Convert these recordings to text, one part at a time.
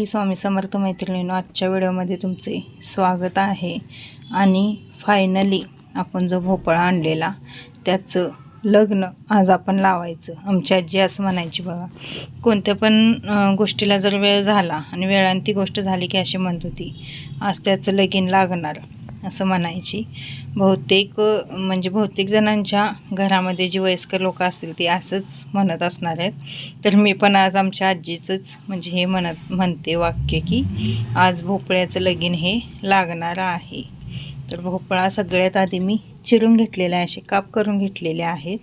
श्री स्वामी समर्थ मैत्रिणींनो आजच्या व्हिडिओमध्ये तुमचे स्वागत आहे. आणि फायनली आपण जो भोपळा आणलेला त्याचं लग्न आज आपण लावायचं. आमची आजी असं म्हणायची बघा कोणत्या पण गोष्टीला जर वेळ झाला आणि वेळाने ती गोष्ट झाली की अशी म्हणत होती आज त्याचं लगीन लागणार. असं म्हणायची. बहुतेक म्हणजे बहुतेक जणांच्या घरामध्ये जी वयस्कर लोकं असतील ती असंच म्हणत असणार आहेत. तर मी पण आज आमच्या आजीचंच म्हणजे हे म्हणत म्हणते वाक्य की आज भोपळ्याचं लगीन हे लागणार आहे. तर भोपळा सगळ्यात आधी मी चिरून घेतलेला आहे असे काप करून घेतलेले आहेत.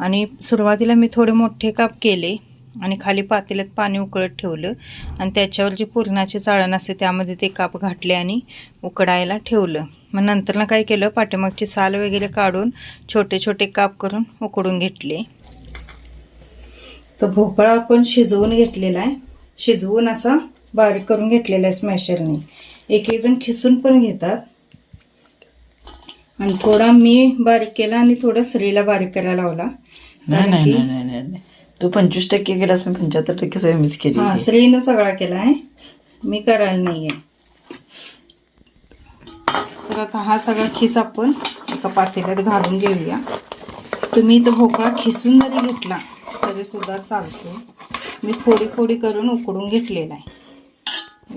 आणि सुरुवातीला मी थोडे मोठे काप केले. आणि खाली पातेल्यात पाणी उकळत ठेवलं आणि त्याच्यावर जे पुरणाचे चाळण असते त्यामध्ये ते काप घातले आणि उकडायला ठेवलं. मग नंतरनं काय केलं? पाठीमागची साल वगैरे काढून छोटे छोटे काप करून उकडून घेतले. तर भोपळा आपण शिजवून घेतलेला आहे. शिजवून असा बारीक करून घेतलेला आहे स्मॅशरने. एक एक जण खिसून पण घेतात. आणि थोडा मी बारीक केला आणि थोडा स्त्रीला बारीक करायला लावला. नाही. तू पंचवीस टक्के केलास मी पंच्याहत्तर टक्के सगळं मिस केली हा श्रीनं सगळा केला आहे मी करायला नाही आहे तर आता हा सगळा खिस आपण एका पातेल्यात घालून घेऊया. तुम्ही इथं भोपळा खिसून जरी घेतला तरी सुद्धा चालतो मी फोडी फोडी करून उकडून घेतलेला आहे.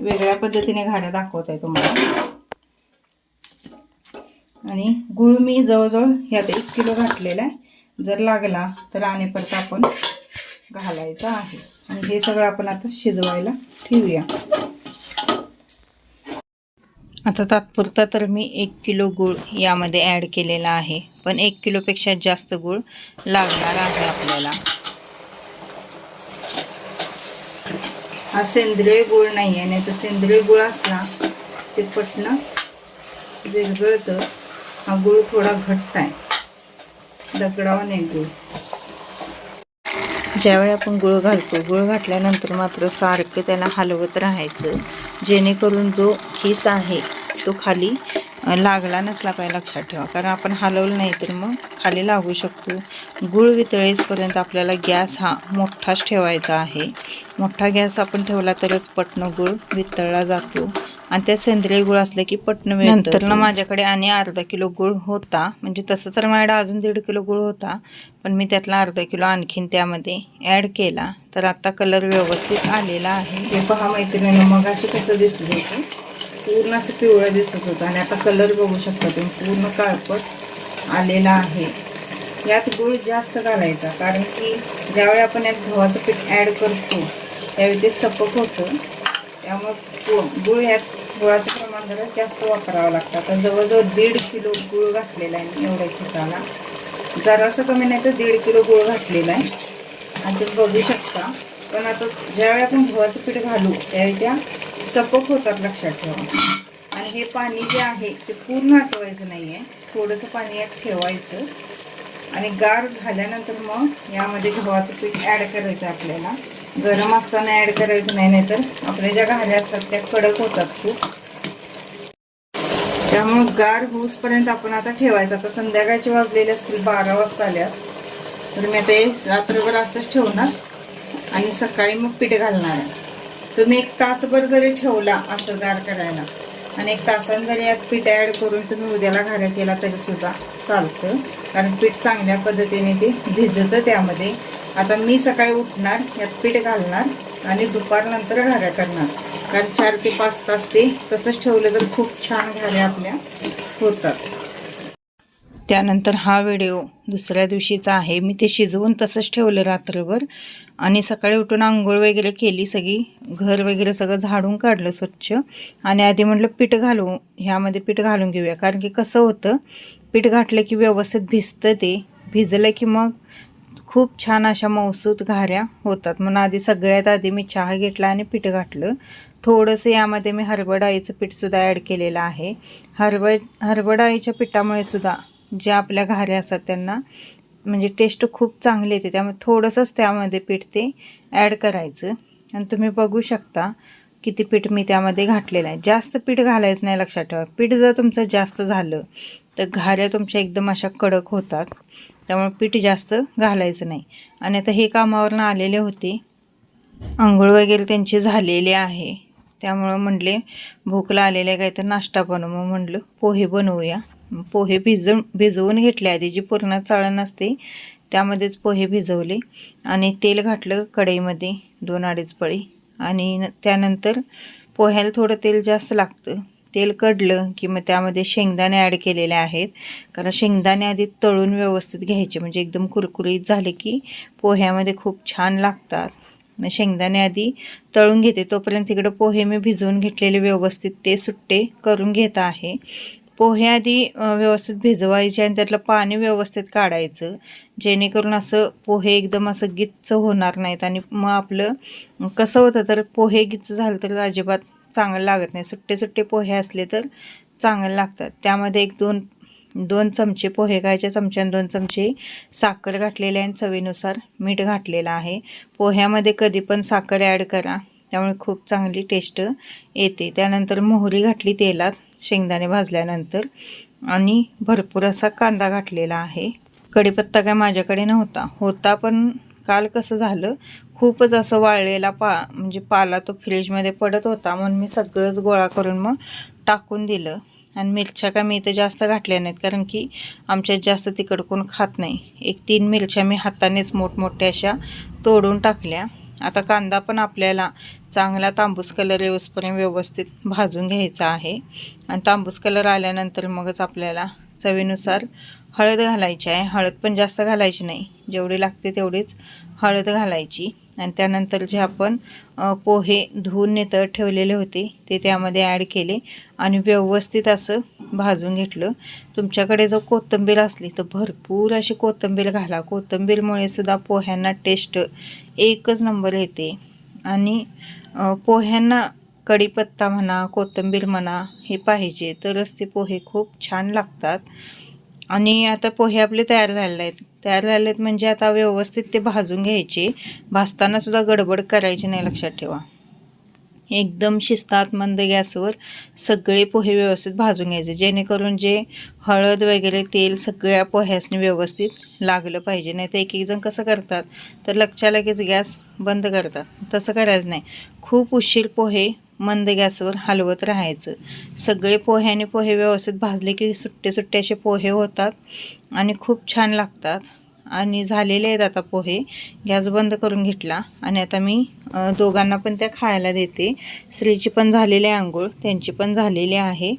वेगळ्या पद्धतीने घाऱ्या दाखवत आहे तुम्हाला. आणि गुळ मी जवळजवळ ह्यात एक किलो घातलेला आहे. जर लागला तर आणि परत आपण घालायचा आहे. आणि हे सगळं आपण आता शिजवायला ठेवूया. आता तात्पुरता तर मी एक किलो गूळ यामध्ये ॲड केलेला आहे. पण एक किलोपेक्षा जास्त गूळ लागणार आहे आपल्याला. हा सेंद्रिय गूळ नाही आहे नाही तर सेंद्रिय गूळ असला ते पटणं विरगळतं हा गूळ थोडा घट्ट आहे. दगडावा नाही गूळ ज्यावेळी आपण गुळ घालतो गुळ घातल्यानंतर मात्र सारखं त्याला हलवत राहायचं. जेणेकरून जो खिस आहे तो खाली लागला नसला पाहिजे लक्षात ठेवा. कारण आपण हलवलं नाही तर मग खाली लागू शकतो. गुळ वितळेसपर्यंत आपल्याला गॅस हा मोठाच ठेवायचा आहे. मोठा गॅस आपण ठेवला तरच पटणं गुळ वितळला जातो. आणि त्या सेंद्रिय गुळ असलं की पटणं नंतर ना माझ्याकडे आणि अर्धा किलो गुळ होता. म्हणजे तसं तर माझ्याकडे अजून दीड किलो गुळ होता. पण मी त्यातला अर्धा किलो आणखीन त्यामध्ये ॲड केला. तर आता कलर व्यवस्थित आलेला आहे. ते पहा मैत्रिणी मग असे कसं दिसत होतं? पूर्ण असं पिवळं दिसत होतं. आणि आता कलर बघू शकता तुम्ही. पूर्ण काळपट आलेला आहे. यात गूळ जास्त घालायचा. कारण की ज्यावेळी आपण यात गव्हाचं पीठ ॲड करतो त्यावेळी ते सपक होतं. त्यामुळं गुळ ह्यात गुळाचं प्रमाण जरा जास्त वापरावं लागतं. आता जवळजवळ दीड किलो गुळ घातलेला आहे मी एवढ्या खिसाला जरासं कमी नाही तर दीड किलो गुळ घातलेला आहे. आणि तुम्ही बघू शकता. पण आता ज्यावेळी आपण गव्हाचं पीठ घालू त्यावेळी त्या सपक होतात लक्षात ठेवा. आणि हे पाणी जे आहे ते पूर्ण आटवायचं नाही आहे थोडंसं पाणी यात ठेवायचं. आणि गार झाल्यानंतर मग यामध्ये गव्हाचं पीठ ॲड करायचं आपल्याला. गरम असताना ॲड करायचं नाही नाहीतर आपल्या ज्या घाऱ्या असतात त्या कडक होतात खूप. त्यामुळं गार होऊसपर्यंत आपण आता ठेवायचं. आता संध्याकाळचे वाजलेले असतील बारा वाजता आल्या तर मी आता रात्रभर असंच ठेवणार आणि सकाळी मग पीठ घालणार आहे. तुम्ही एक तासभर जरी ठेवला असं गार करायला आणि एक तासान जरी यात पीठ ॲड करून तुम्ही उद्याला घाऱ्या केला तरी सुद्धा चालतं. कारण पीठ चांगल्या पद्धतीने ते भिजतं त्यामध्ये. आता मी सकाळी उठणार यात पीठ घालणार आणि दुपारनंतर घाऱ्या करणार. कारण चार ते पाच तास ते तसंच ठेवलं तर खूप छान घाऱ्या आपल्या होतात. त्यानंतर हा व्हिडिओ दुसऱ्या दिवशीचा आहे. मी ते शिजवून तसंच ठेवलं रात्रभर आणि सकाळी उठून आंघोळ वगैरे केली सगळी घर वगैरे सगळं झाडून काढलं स्वच्छ. आणि आधी म्हटलं पीठ घालू ह्यामध्ये पीठ घालून घेऊया. कारण की कसं होतं पीठ घातलं की व्यवस्थित भिजतं ते भिजलं की मग खूप छान अशा मौसूत घाऱ्या होतात. म्हणून आधी सगळ्यात आधी मी चहा घेतला आणि पीठ घातलं. थोडंसं यामध्ये मी हरबडाईचं पीठसुद्धा ॲड केलेलं आहे. हरब हरबडाईच्या डाळीच्या पिठामुळे सुद्धा ज्या आपल्या घाऱ्या असतात त्यांना म्हणजे टेस्ट खूप चांगली येते. त्यामुळे थोडंसंच त्यामध्ये पीठ ते ॲड करायचं. आणि तुम्ही बघू शकता किती पीठ मी त्यामध्ये घातलेलं आहे. जास्त पीठ घालायचं नाही लक्षात ठेवा. पीठ जर तुमचं जास्त झालं तर घाऱ्या तुमच्या एकदम अशा कडक होतात. त्यामुळे पीठ जास्त घालायचं नाही. आणि आता हे कामावरनं आलेले होते. आंघोळ वगैरे त्यांची झालेली आहे. त्यामुळं म्हणले भूक आलेले काय तर नाश्ता बनव मग म्हटलं पोहे बनवूया. पोहे भिजवून भिजवून घेतले आधी जी पूर्ण चाळण असते त्यामध्येच पोहे भिजवले. आणि तेल घातलं कढईमध्ये दोन अडीच पळी. आणि न- त्यानंतर पोह्याला थोडं तेल जास्त लागतं. तेल कडलं की मग त्यामध्ये शेंगदाणे ॲड केलेले आहेत. कारण शेंगदाणे आधी तळून व्यवस्थित घ्यायचे. म्हणजे एकदम कुरकुरीत झाले की पोह्यामध्ये खूप छान लागतात. मग शेंगदाणे आधी तळून घेते. तोपर्यंत तिकडं पोहे मी भिजवून घेतलेले व्यवस्थित ते सुट्टे करून घेत आहे. पोहे आधी व्यवस्थित भिजवायचे आणि त्यातलं पाणी व्यवस्थित काढायचं. जेणेकरून असं पोहे एकदम असं गिच्च होणार नाहीत. आणि मग आपलं कसं होतं? तर पोहे गिच्च झालं तर अजिबात चांगलं लागत नाही. सुट्टे सुट्टे पोहे असले तर चांगले लागतात. त्यामध्ये एक दोन दोन चमचे पोहे खायच्या चमच्यान दोन चमचे साखर घातलेले आहे आणि चवीनुसार मीठ घातलेलं आहे. पोह्यामध्ये कधी पण साखर ॲड करा. त्यामुळे खूप चांगली टेस्ट येते. त्यानंतर मोहरी घातली तेलात शेंगदाणे भाजल्यानंतर. आणि भरपूर असा कांदा घातलेला आहे. कढीपत्ता काय माझ्याकडे नव्हता. होता पण काल कसं झालं खूपच असं वाळलेला पा म्हणजे पाला तो फ्रीजमध्ये पडत होता म्हणून मी सगळंच गोळा करून मग टाकून दिलं. आणि मिरच्या का मी इथं जास्त घातल्या नाहीत कारण की आमच्यात जास्त तिकड कोण खात नाही. एक तीन मिरच्या मी हातानेच मोठमोठ्या अशा तोडून टाकल्या. आता कांदा पण आपल्याला चांगला तांबूस कलर येऊसपर्यंत व्यवस्थित भाजून घ्यायचा आहे. आणि तांबूस कलर आल्यानंतर मगच आपल्याला चवीनुसार हळद घालायची आहे. हळद पण जास्त घालायची नाही. जेवढी लागते तेवढीच हळद घालायची. आणि त्यानंतर जे आपण पोहे धुवून नेतं ठेवलेले होते ते त्यामध्ये ॲड केले आणि व्यवस्थित असं भाजून घेतलं. तुमच्याकडे जर कोथिंबीर असली तर भरपूर अशी कोथिंबीर घाला. कोथिंबीरमुळे सुद्धा पोह्यांना टेस्ट एकच नंबर येते. आणि पोह्यांना कढीपत्ता म्हणा कोथिंबीर म्हणा हे पाहिजे तरच ते पोहे खूप छान लागतात. आणि आता पोहे आपले तयार झालेले आहेत. तयार झाले आहेत म्हणजे आता व्यवस्थित ते भाजून घ्यायचे. भाजतानासुद्धा गडबड करायची नाही लक्षात ठेवा. एकदम शिस्तात मंद गॅसवर सगळे पोहे व्यवस्थित भाजून घ्यायचे. जेणेकरून जे हळद वगैरे तेल सगळ्या पोह्यासनी व्यवस्थित लागलं पाहिजे. नाही तर एक एक जण कसं करतात? तर लक्षा लगेच गॅस बंद करतात. तसं करायचं नाही. खूप उशीर पोहे मंद गॅसवर हलवत राहायचं. सगळे पोहे आणि पोहे व्यवस्थित भाजले की सुट्टे सुट्टे असे पोहे होतात आणि खूप छान लागतात. आणि झालेले आहेत आता पोहे. गॅस बंद करून घेतला आणि आता मी दोघांना पण त्या खायला देते. स्त्रीची पण झालेली आहे आंघोळ त्यांची पण झालेली आहे.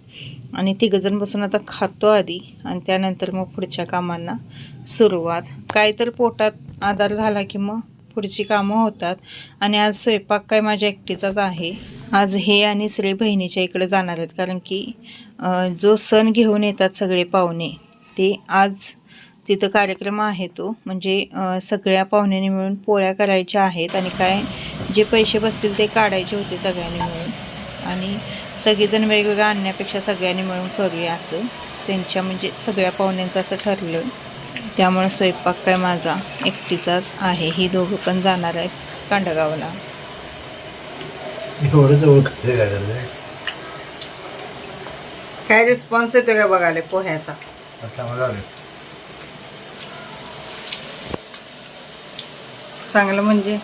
आणि तिघंजण बसून आता खातो आधी आणि त्यानंतर मग पुढच्या कामांना सुरुवात. काय तर पोटात आधार झाला की मग पुढची कामं होतात. आणि आज स्वयंपाक काय माझ्या एकटीचाच आहे. आज हे आणि श्री बहिणीच्या इकडे जाणार आहेत. कारण की जो सण घेऊन येतात सगळे पाहुणे ते आज तिथं कार्यक्रम आहे तो. म्हणजे सगळ्या पाहुण्यांनी मिळून पोळ्या करायच्या आहेत आणि काय जे पैसे बसतील ते काढायचे होते सगळ्यांनी मिळून. आणि सगळेजण वेगवेगळं आणण्यापेक्षा सगळ्यांनी मिळून करूया असं. त्यांच्या म्हणजे सगळ्या पाहुण्यांचं असं ठरलं. त्यामुळं स्वयंपाक काय माझा एकटीचाच आहे. ही दोघं पण जाणार आहेत कांडगावला. काय करते काय रिस्पॉन्स येतो का बघाले पोह्याचा? चांगलं म्हणजे?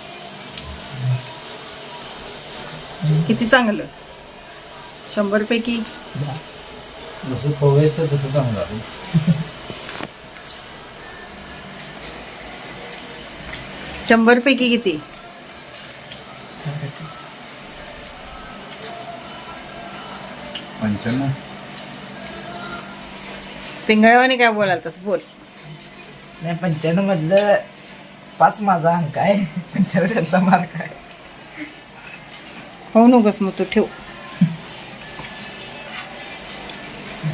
किती चांगलं? शंभर पैकी जसं पोहेच तर तसं चांगलं शंभर पैकी किती? पंच्याण्णव. पिंगळवाने काय बोलाल तस बोल. नाही पंच्याण्णव मधलं पाच माझा अंक आहे. पंच्याण्णव त्यांचा मार्क आहे. हो नकोस मग तू ठेव.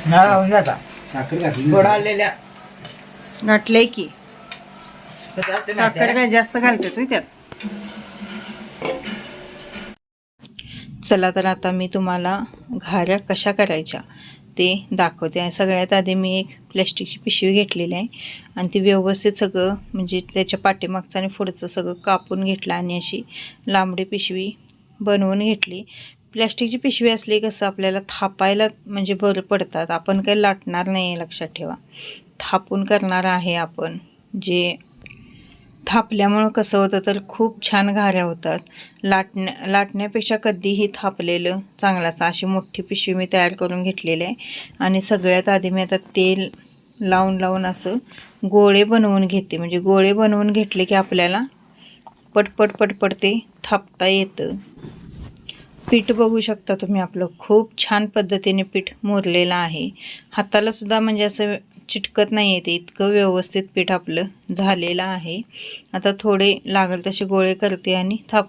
हा राहून जाता. साखर घातली गोड आलेल्या. गाठलंय की. कसं असते माहिती साखर आहे? काय जास्त घालते तुम्ही त्यात? चला तर आता मी तुम्हाला घाऱ्या कशा करायच्या? ते दाखवते. आणि सगळ्यात आधी मी एक प्लॅस्टिकची पिशवी घेतलेली आहे. आणि ती व्यवस्थित सगळं म्हणजे त्याच्या पाठीमागचं आणि पुढचं सगळं कापून घेतलं आणि अशी लांबडी पिशवी बनवून घेतली. प्लॅस्टिकची पिशवी असली कसं आपल्याला थापायला म्हणजे बरं पडतात. आपण काही लाटणार नाही लक्षात ठेवा. थापून करणार आहे आपण जे थापल्यामुळं कसं होतं तर खूप छान घाऱ्या होतात. लाटण्या लाटण्यापेक्षा कधीही थापलेलं चांगलं असं अशी मोठी पिशवी मी तयार करून घेतलेली आहे. आणि सगळ्यात आधी मी आता तेल लावून लावून असं गोळे बनवून घेते. म्हणजे गोळे बनवून घेतले की आपल्याला पटपट पटपट ते थापता येतं. पीठ बघू शकता तुम्ही आपलं. खूप छान पद्धतीने पीठ मुरलेलं आहे. हातालासुद्धा म्हणजे असं चिटकत नाही आहे ते. इतकं व्यवस्थित पीठ आपलं झालेलं आहे. आता थोडे लागल तसे गोळे करते आणि थाप.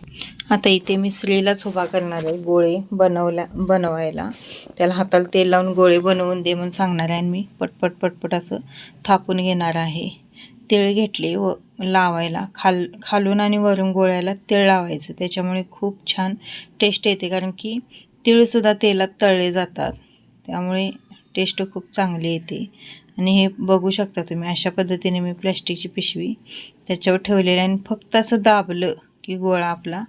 आता इथे मी स्त्रीलाच उभा करणार आहे गोळे बनवल्या बनवायला. त्याला हाताला तेल लावून गोळे बनवून दे म्हणून सांगणार आहे आणि मी पटपट पटपट असं थापून घेणार आहे. तिळ घेतले व लावायला. खाल खालून आणि वरून गोळ्याला तेळ लावायचं. त्याच्यामुळे खूप छान टेस्ट येते. कारण की तिळसुद्धा तेलात तळले जातात. त्यामुळे टेस्ट खूप चांगली येते. आणि हे बघू शकता तुम्ही अशा पद्धतीने मी प्लॅस्टिकची पिशवी त्याच्यावर ठेवलेली आणि फक्त असं दाबलं की गोळा आपला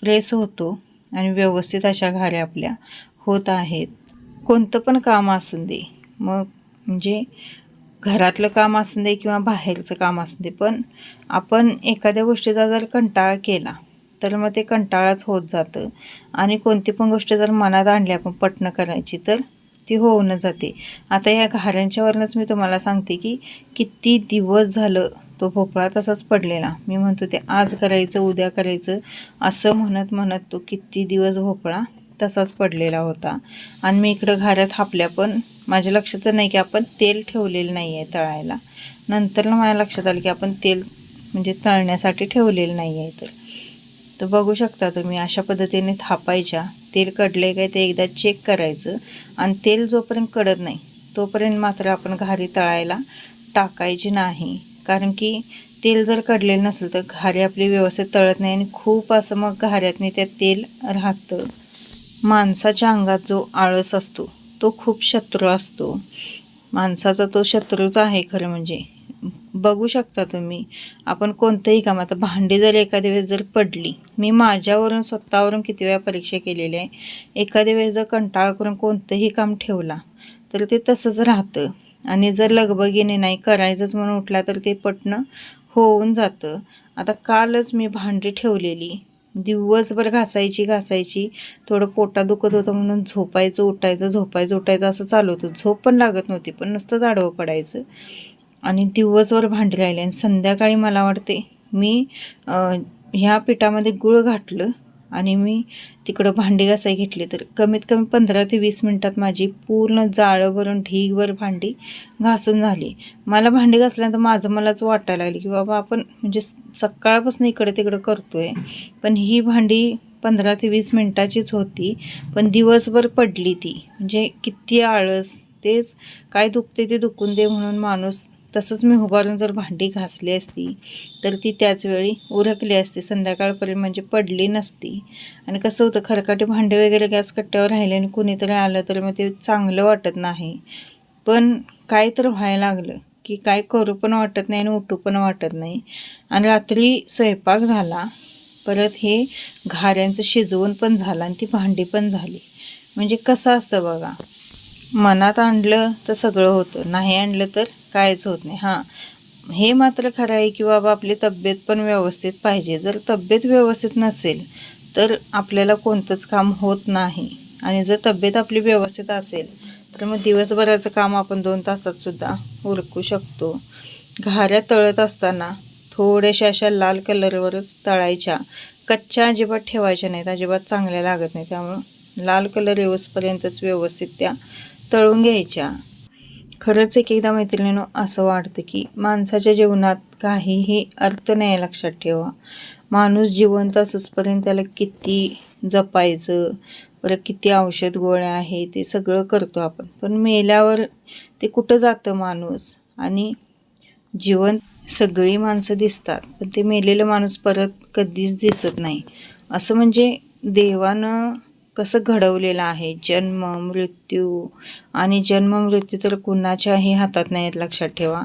प्रेस होतो आणि व्यवस्थित अशा घाऱ्या आपल्या होत आहेत. कोणतं पण काम असून दे मग म्हणजे घरातलं काम असू दे किंवा बाहेरचं काम असू दे पण आपण एखाद्या गोष्टीचा जर कंटाळा केला तर मग ते कंटाळाच होत जातं. आणि कोणती पण गोष्ट जर मनात आणली आपण पटणं करायची तर ती होऊन जाते. आता या घाऱ्यांच्यावरनंच मी तुम्हाला सांगते की किती दिवस झालं तो भोपळा तसाच पडलेला. मी म्हणतो ते आज करायचं उद्या करायचं असं म्हणत म्हणत तो किती दिवस भोपळा तसाच पडलेला होता. आणि मी इकडं घाऱ्यात हापल्या पण माझ्या लक्षात नाही की आपण तेल ठेवलेलं नाही आहे तळायला. नंतर माझ्या लक्षात आलं की आपण तेल म्हणजे तळण्यासाठी ठेवलेलं नाही आहे तर तर बघू शकता तुम्ही अशा पद्धतीने थापायच्या. तेल कडले काय ते एकदा चेक करायचं. आणि तेल जोपर्यंत कडत नाही तोपर्यंत मात्र आपण घारी तळायला टाकायची नाही. कारण की तेल जर कडलेलं नसेल तर घारी आपली व्यवस्थित तळत नाही आणि खूप असं मग घाऱ्यातनी त्यात तेल राहतं. माणसाच्या अंगात जो आळस असतो तो खूप शत्रू असतो. माणसाचा तो शत्रूच आहे खरं म्हणजे. बघू शकता तुम्ही. आपण कोणतंही काम आता भांडी जर एखाद्या वेळेस जर पडली मी माझ्यावरून स्वतःवरून किती वेळा परीक्षा केलेली आहे एखाद्या वेळेस जर कंटाळ करून कोणतंही काम ठेवला तर ते तसंच राहतं. आणि जर लगबगीने नाही करायचंच म्हणून उठला तर ते पटणं होऊन जातं. आता कालच मी भांडी ठेवलेली. दिवसभर घासायची घासायची. थोडं पोटा दुखत होतं म्हणून झोपायचं उठायचं झोपायचं उठायचं असं चालू होतं. झोप पण लागत नव्हती पण नुसतं जाडवं पडायचं. आणि दिवसभर भांडी राहिले. आणि संध्याकाळी मला वाटते मी ह्या पिठामध्ये गुळ घातलं आणि मी तिकडं भांडी घासाय घेतली. तर कमीत कमी पंधरा ते वीस मिनटात माझी पूर्ण जाळं भरून ढीगभर भांडी घासून झाली. मला भांडी घासल्यानंतर माझं मलाच वाटायला लागली की बाबा आपण म्हणजे सकाळपासून इकडे तिकडं करतो आहे पण ही भांडी पंधरा ते वीस मिनटाचीच होती पण दिवसभर पडली ती. म्हणजे किती आळस तेच काय दुखते ते दुखून दे म्हणून माणूस तसंच मी उभारून जर भांडी घासली असती तर ती त्याचवेळी उरकली असती. संध्याकाळपर्यंत म्हणजे पडली नसती. आणि कसं होतं खरकाटे भांडे वगैरे गॅस कट्ट्यावर राहिले आणि कुणीतरी आलं तर मग ते चांगलं वाटत नाही. पण काय तर व्हायला लागलं की काय करू पण वाटत नाही आणि उठू पण वाटत नाही. आणि रात्री स्वयंपाक झाला परत हे घाऱ्यांचं शिजवून पण झालं आणि ती भांडी पण झाली. म्हणजे कसं असतं बघा मनात आणलं तर सगळं होतं. नाही आणलं तर कायच होत नाही. हां. हे मात्र खरं आहे की बाबा आपली तब्येत पण व्यवस्थित पाहिजे. जर तब्येत व्यवस्थित नसेल तर आपल्याला कोणतंच काम होत नाही. आणि जर तब्येत आपली व्यवस्थित असेल तर मग दिवसभराचं काम आपण दोन तासात सुद्धा उरकू शकतो. घाऱ्या तळत असताना थोड्याशा अशा लाल कलरवरच तळायच्या. कच्च्या अजिबात ठेवायच्या नाहीत. अजिबात चांगल्या लागत नाही त्यामुळं लाल कलर येऊसपर्यंतच व्यवस्थित त्या तळून घ्यायच्या. खरंच एक एकदा मैत्रिणीनं असं वाटतं की माणसाच्या जीवनात काहीही अर्थ नाही लक्षात ठेवा. माणूस जिवंत असंचपर्यंत त्याला किती जपायचं परत किती औषध गोळ्या आहे ते सगळं करतो आपण. पण मेल्यावर ते कुठं जातं माणूस? आणि जीवन सगळी माणसं दिसतात पण ते मेलेलं माणूस परत कधीच दिसत नाही. असं म्हणजे देवानं कसं घडवलेलं आहे? जन्म मृत्यू आणि जन्म मृत्यू तर कुणाच्याही हातात नाही आहेत लक्षात ठेवा.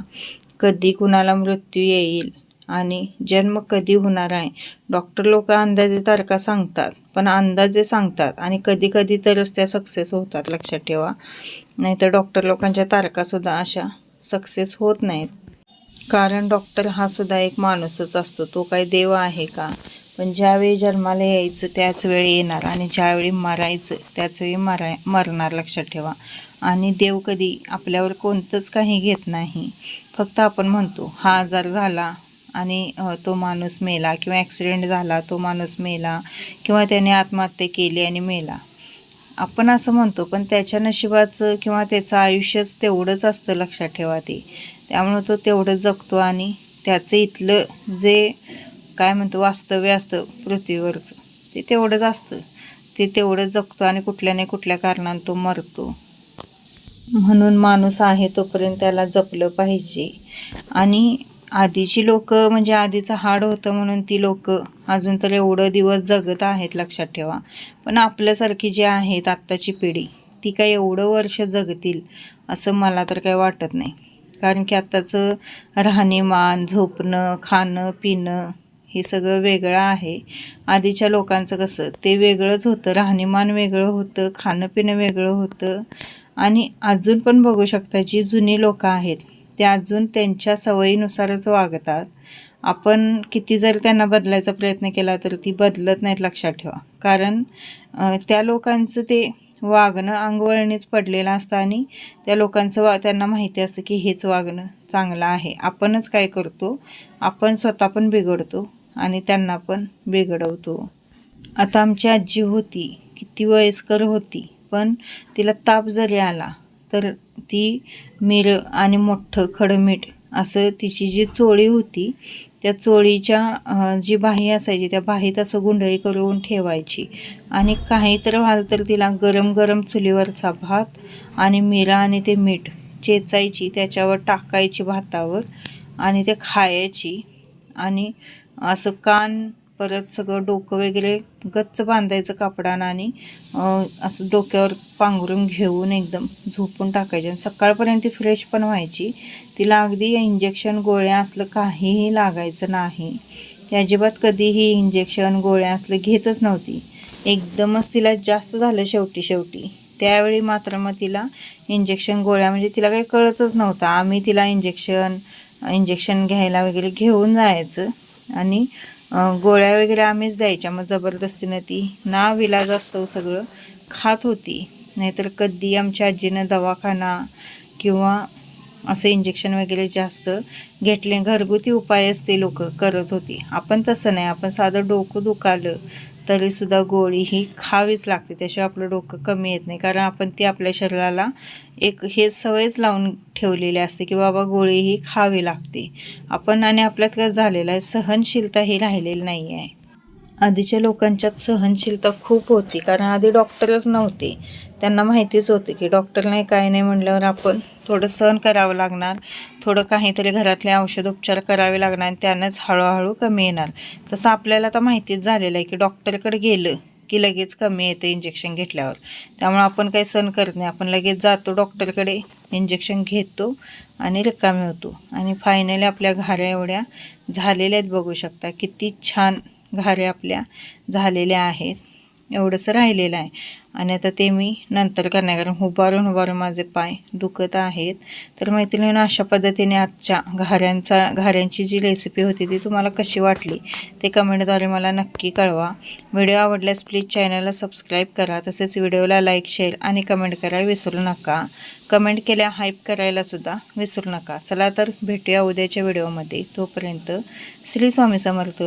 कधी कुणाला मृत्यू येईल आणि जन्म कधी होणार आहे? डॉक्टर लोक अंदाजे तारखा सांगतात पण अंदाजे सांगतात आणि कधी कधी तरच त्या सक्सेस होतात लक्षात ठेवा. नाहीतर डॉक्टर लोकांच्या तारखासुद्धा अशा सक्सेस होत नाहीत. कारण डॉक्टर हा सुद्धा एक माणूसच असतो तो काही देव आहे का? पण ज्यावेळी जन्माला यायचं त्याच वेळी येणार आणि ज्यावेळी मरायचं त्याच वेळी मराय मरणार. लक्षात ठेवा. आणि देव कधी आपल्यावर कोणतंच काही घेत नाही. फक्त आपण म्हणतो हा आजार झाला आणि तो माणूस मेला किंवा ॲक्सिडेंट झाला तो माणूस मेला किंवा त्याने आत्महत्या केली आणि मेला. आपण असं म्हणतो पण त्याच्या नशिबाचं किंवा त्याचं आयुष्यच तेवढंच असतं लक्षात ठेवा ते. त्यामुळं तो तेवढं जगतो आणि त्याचं इथलं जे काय म्हणतो वास्तव्य असतं पृथ्वीवरचं. ते तेवढंच असतं. ते तेवढं जगतो आणि कुठल्या नाही कुठल्या कारणानं तो मरतो. म्हणून माणूस आहे तोपर्यंत त्याला जपलं पाहिजे. आणि आधीची लोक म्हणजे आधीचं हाड होतं म्हणून ती लोक अजून तर एवढं दिवस जगत आहेत लक्षात ठेवा. पण आपल्यासारखी जी आहेत आत्ताची पिढी ती काय एवढं वर्ष जगतील असं मला तर काही वाटत नाही. कारण की आत्ताचं राहणीमान झोपणं खाणं पिणं हे सगळं वेगळं आहे. आधीच्या लोकांचं कसं ते वेगळंच होतं राहणीमान वेगळं होतं खाणं पिणं वेगळं होतं. आणि अजून पण बघू शकता जी जुनी लोकं आहेत ते अजून त्यांच्या सवयीनुसारच वागतात. आपण किती जर त्यांना बदलायचा प्रयत्न केला तर ती बदलत नाहीत लक्षात ठेवा. कारण त्या लोकांचं ते वागणं अंगवळणीच पडलेलं असतं आणि त्या लोकांचं वा त्यांना माहिती असतं की हेच वागणं चांगलं आहे. आपणच काय करतो? आपण स्वतः पण बिघडतो. आणि त्यांना पण बिघडवतो. आता आमची आजी होती किती वयस्कर होती पण तिला ताप जरी आला तर ती मिर आणि मोठं खडं मीठ असं तिची जी चोळी होती त्या चोळीच्या जी बाही असायची त्या बाहीत असं गुंडळी करून ठेवायची. आणि काही तर व्हाल तर तिला गरम गरम चुलीवरचा भात आणि मिरा आणि ते मीठ चेचायची त्याच्यावर टाकायची भातावर आणि ते खायची. आणि असं कान परत सगळं डोकं वगैरे गच्च बांधायचं कापडानं आणि असं डोक्यावर पांघरून घेऊन एकदम झोपून टाकायचे. आणि सकाळपर्यंत ती फ्रेश पण व्हायची. तिला अगदी इंजेक्शन गोळ्या असलं काहीही लागायचं नाही. ती अजिबात कधीही इंजेक्शन गोळ्या असलं घेतच नव्हती. एकदमच तिला जास्त झालं शेवटी शेवटी. त्यावेळी मात्र मग तिला इंजेक्शन गोळ्या म्हणजे तिला काही कळतच नव्हतं. आम्ही तिला इंजेक्शन इंजेक्शन घ्यायला वगैरे घेऊन जायचं. आणि गोळ्या वगैरे आम्हीच द्यायच्या. मग जबरदस्तीनं ती ना विलाज असतो सगळं खात होती. नाहीतर कधी आमच्या आजीनं दवाखाना किंवा असं इंजेक्शन वगैरे जास्त घेतले. घरगुती उपायच ते लोक करत होती. आपण तसं नाही. आपण साधं डोकं दुखालं तरीसुद्धा गोळी ही खावीच लागते. त्याशिवाय आपलं डोकं कमी येत नाही. कारण आपण ती आपल्या शरीराला एक हे सवयच लावून ठेवलेली असते की बाबा गोळी ही खावी लागते. आपण आणि आपल्यात काय झालेलं आहे? सहनशीलता ही राहिलेली नाही आहे आधीच्या लोकांच्यात सहनशीलता खूप होती. कारण आधी डॉक्टरच नव्हते. त्यांना माहितीच होते की डॉक्टर नाही काय नाही म्हणल्यावर आपण थोडं सहन करावं लागणार. थोडं काहीतरी घरातले औषधोपचार करावे लागणार आणि त्यानंच हळूहळू कमी येणार. तसं आपल्याला आता माहितीच झालेलं आहे की डॉक्टरकडे गेलं की लगेच कमी येतं इंजेक्शन घेतल्यावर. त्यामुळे आपण काही सहन करत नाही. आपण लगेच जातो डॉक्टरकडे इंजेक्शन घेतो आणि रिकामी होतो. आणि फायनली आपल्या घाऱ्या एवढ्या झालेल्या आहेत बघू शकता. किती छान घाऱ्या आपल्या झालेल्या आहेत. एवढंसं राहिलेलं आहे. आणि आता ते मी नंतर करणार कारण उभारून उभारून माझे पाय दुखत आहेत. तर मैत्रिणीनं अशा पद्धतीने आजच्या घाऱ्यांचा घाऱ्यांची जी रेसिपी होती ती तुम्हाला कशी वाटली ते कमेंटद्वारे मला नक्की कळवा. व्हिडिओ आवडल्यास प्लीज चॅनलला सबस्क्राईब करा तसेच व्हिडिओला लाईक शेअर आणि कमेंट करायला विसरू नका. कमेंट केल्या हाईप करायलासुद्धा विसरू नका. चला तर भेटूया उद्याच्या व्हिडिओमध्ये. तोपर्यंत श्री स्वामी समर्थ.